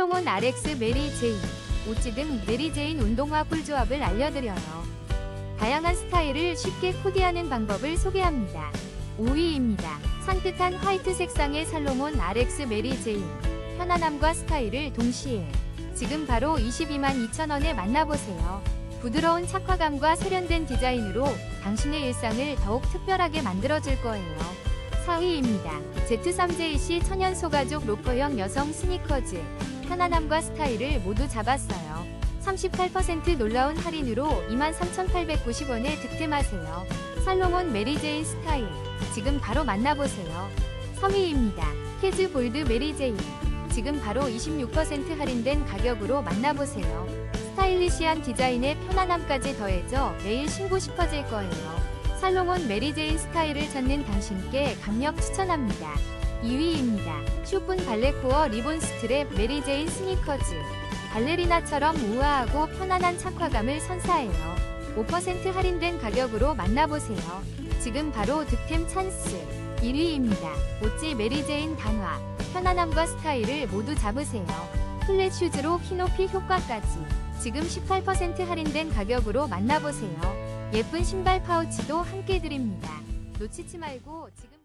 살로몬 RX 메리 제인, 오치 등 메리 제인 운동화 꿀조합을 알려드려요. 다양한 스타일을 쉽게 코디하는 방법을 소개합니다. 5위입니다. 산뜻한 화이트 색상의 살로몬 RX 메리 제인. 편안함과 스타일을 동시에 지금 바로 22만 2천원에 만나보세요. 부드러운 착화감과 세련된 디자인으로 당신의 일상을 더욱 특별하게 만들어줄 거예요. 4위입니다. Z3JC 천연 소가죽 로퍼형 여성 스니커즈. 편안함과 스타일을 모두 잡았어요. 38% 놀라운 할인으로 23,890원에 득템하세요. 살로몬 메리제인 스타일. 지금 바로 만나보세요. 3위입니다. 캐즈 볼드 메리제인. 지금 바로 26% 할인된 가격으로 만나보세요. 스타일리시한 디자인에 편안함까지 더해져 매일 신고 싶어질 거예요. 살로몬 메리제인 스타일을 찾는 당신께 강력 추천합니다. 2위입니다. 쇼픈 발레코어 리본 스트랩 메리제인 스니커즈. 발레리나처럼 우아하고 편안한 착화감을 선사해요. 5% 할인된 가격으로 만나보세요. 지금 바로 득템 찬스. 1위입니다. 오찌 메리제인 단화. 편안함과 스타일을 모두 잡으세요. 플랫 슈즈로 키높이 효과까지. 지금 18% 할인된 가격으로 만나보세요. 예쁜 신발 파우치도 함께 드립니다. 놓치지 말고 지금